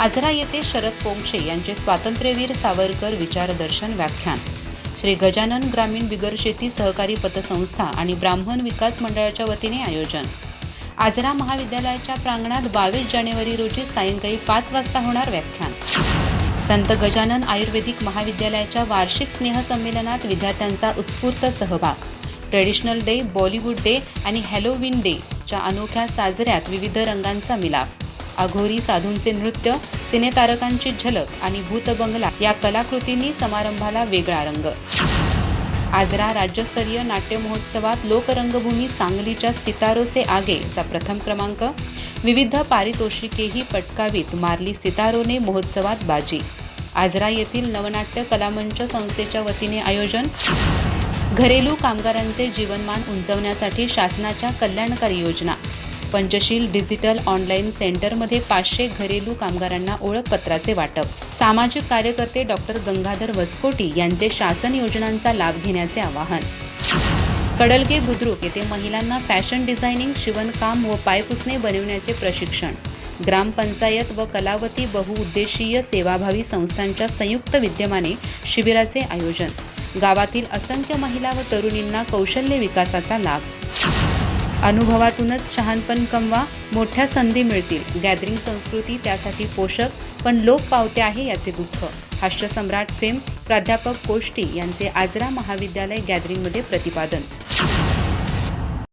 आजरा येथे शरद पोंक्षे यांचे स्वातंत्र्यवीर सावरकर विचारदर्शन व्याख्यान. श्री गजानन ग्रामीण बिगर शेती सहकारी पतसंस्था आणि ब्राह्मण विकास मंडळाच्या वतीने आयोजन. आजरा महाविद्यालयाच्या प्रांगणात बावीस जानेवारी रोजी सायंकाळी पाच वाजता होणार व्याख्यान. संत गजानन आयुर्वेदिक महाविद्यालयाच्या वार्षिक स्नेहसंमेलनात विद्यार्थ्यांचा उत्स्फूर्त सहभाग. ट्रेडिशनल डे बॉलिवूड डे आणि हॅलोविन डे च्या अनोख्या साजऱ्यात विविध रंगांचा मिलाफ. अघोरी साधूंचे नृत्य सिनेतारकांची झलक आणि भूतबंगला या कलाकृतींनी समारंभाला वेगळा रंग. आजरा राज्यस्तरीय नाट्य महोत्सवात लोकरंगभूमी सांगलीच्या सितारो से प्रथम क्रमांक. विविध पारितोषिकेही पटकावीत मारली सितारोने महोत्सवात बाजी. आजरा येथील नवनाट्य कलामंच संस्थेच्या वतीने आयोजन. घरेलू कामगारांचे जीवनमान उंचवण्यासाठी शासनाच्या कल्याणकारी योजना. पंचशील डिजिटल ऑनलाईन सेंटरमध्ये पाचशे घरेलू कामगारांना ओळखपत्राचे वाटप. सामाजिक कार्यकर्ते डॉक्टर गंगाधर वसकोटी यांचे शासन योजनांचा लाभ घेण्याचे आवाहन. कडलगे बुद्रुक येथे महिलांना फॅशन डिझायनिंग शिवणकाम व पायपुसणे बनविण्याचे प्रशिक्षण. ग्रामपंचायत व कलावती बहुउद्देशीय सेवाभावी संस्थांच्या संयुक्त विद्यमाने शिबिराचे आयोजन. गावातील असंख्य महिला व तरुणींना कौशल्य विकासाचा लाभ. अनुभवातूनच शहाणपण कमवा मोठ्या संधी मिळतील. गॅदरिंग संस्कृती त्यासाठी पोषक पण लोप पावते आहे याचे दुःख. हास्यसम्राट फेम प्राध्यापक कोष्टी यांचे आजरा महाविद्यालय गॅदरिंगमध्ये प्रतिपादन.